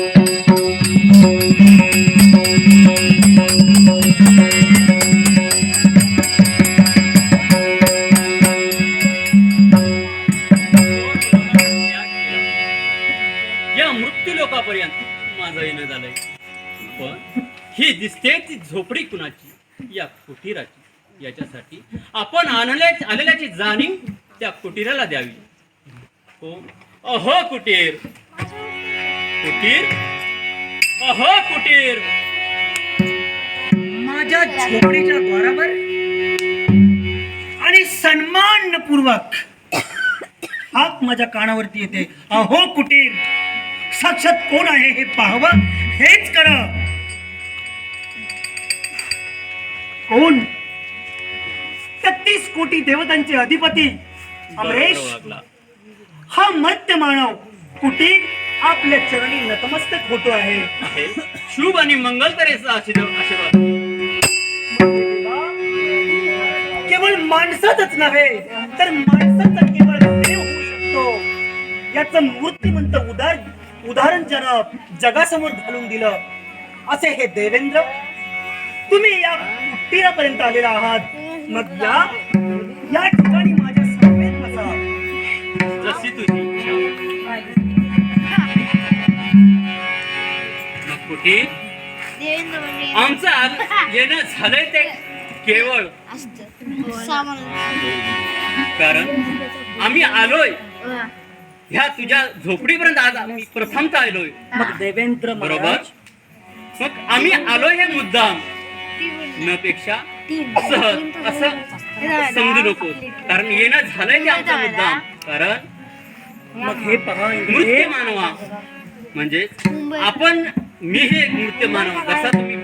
या मृत्यू लोकापर्यंत माझं येणं झालंय. पण ही दिसते ती झोपडी कुणाची? या कुटीराची. याच्यासाठी आपण आणल्या आलेल्याची जाणीव त्या कुटीराला द्यावी. हो अहो कुटीर. कुटीर? अहो कुटीर! माझ्या झोपडीच्या द्वारावर आणि सन्मानपूर्वक हाक माझ्या कानावरती येते. अहो कुटीर! साक्षात कोण आहे हे पाहावं? हेच कर कोण? तेहतीस कोटी देवतांचे अधिपती अमरेश. हा मत्य मानव कुटीर आपल्या चरणी नतमस्तक होतो आहे. शुभ आणि मंगल तऱ्हेचा आशीर्वाद केवळ माणसातच नव्हे तर माणसाचा केवळ देव होऊ शकतो. याचं मूर्तिमंत उदार उदाहरण जन जगासमोर घालून दिलं असे हे देवेंद्र तुम्ही या कुटीरापर्यंत आलेला आहात. मग या या ठिकाणी माझ्या समवेत बसा. जशी तुझी देवेंद्र म्हणजे आमचं येणं झालंय ते केवळ. असतं सामान. कारण आम्ही आलोय. ह्या तुझ्या झोपडीपर्यंत आज आम्ही प्रथमता आलोय. मग देवेंद्र बरोबर? महाराज मग आम्ही आलोय हे मुद्दाम. न पेक्षा सहज असं समजू नको. कारण येणं झालंय ते आमचा मुद्दाम. कारण मग हे पहा मृत्यू हे मानवा म्हणजे आपण मी हे मानव जसा तुम्ही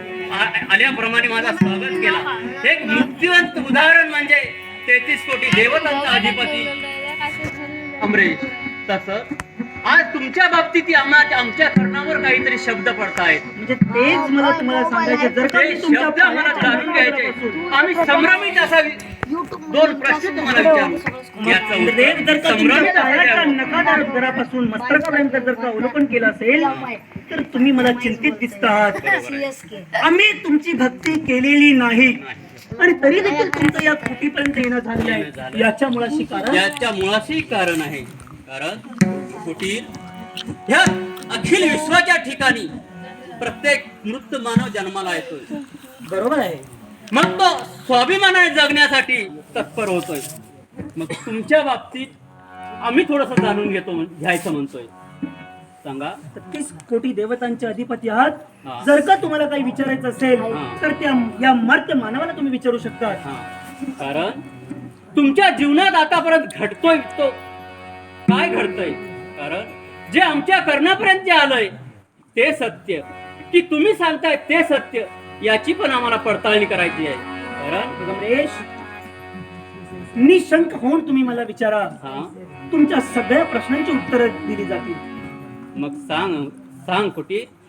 आल्याप्रमाणे माझा स्वागत केला. हे एक मृत्यूवंत उदाहरण म्हणजे तेहतीस कोटी देवतांचा अधिपती अमरेश. तस आज तुमच्या बाबतीत आमच्या कर्णावर काहीतरी शब्द पडतायत. म्हणजे तेच मला तुम्हाला सांगायचे जर का ते मी तुमच्या शब्द मला जाणून घ्यायचे आम्ही संभ्रमित असा दोन प्रश्न तुम्हाला विचारू याचं देव जर उत्तर का तुमच्या संभ्रमित असं पायाच्या द्यावं. नखादार दरापासून मस्तकापर्यंत जर का अवलोकन केलं असेल तर तुम्ही मला चिंतित दिसत आहात आम्ही तुमची भक्ती केलेली नाही. आणि तरी देखील तुमचं या कुटीपर्यंत येणं झालेलं आहे? झालं. याच्या मुळाशी कारण? याच्या मुळाशी कारण आहे. कारण कुटीर ह्या अखिल विश्वाच्या ठिकाणी प्रत्येक मृत मानव जन्माला येतोय. बरोबर आहे. मग तो स्वाभिमानाने जगण्यासाठी तत्पर होतोय. मग तुमच्या बाबतीत आम्ही थोडस जाणून घेतो घ्यायचं म्हणतोय. सांगा. तीस कोटी देवतांचे अधिपती. आहात. जर का तुम्हाला काही विचारायचं असेल. तर त्या या मर्त्य मानवाला तुम्ही विचारू शकता. कारण तुमच्या जीवनात आतापर्यंत घडतोय तो. काय घडतंय? कारण जे आमच्या कर्णापर्यंत जे आलंय ते सत्य. की तुम्ही सांगताय ते सत्य. याची पण आम्हाला पडताळणी करायची आहे. कारण निशंक होऊन तुम्ही मला विचारा. हा. तुमच्या सगळ्या प्रश्नांची उत्तरं दिली जातील. मग सांग सांग कुठे?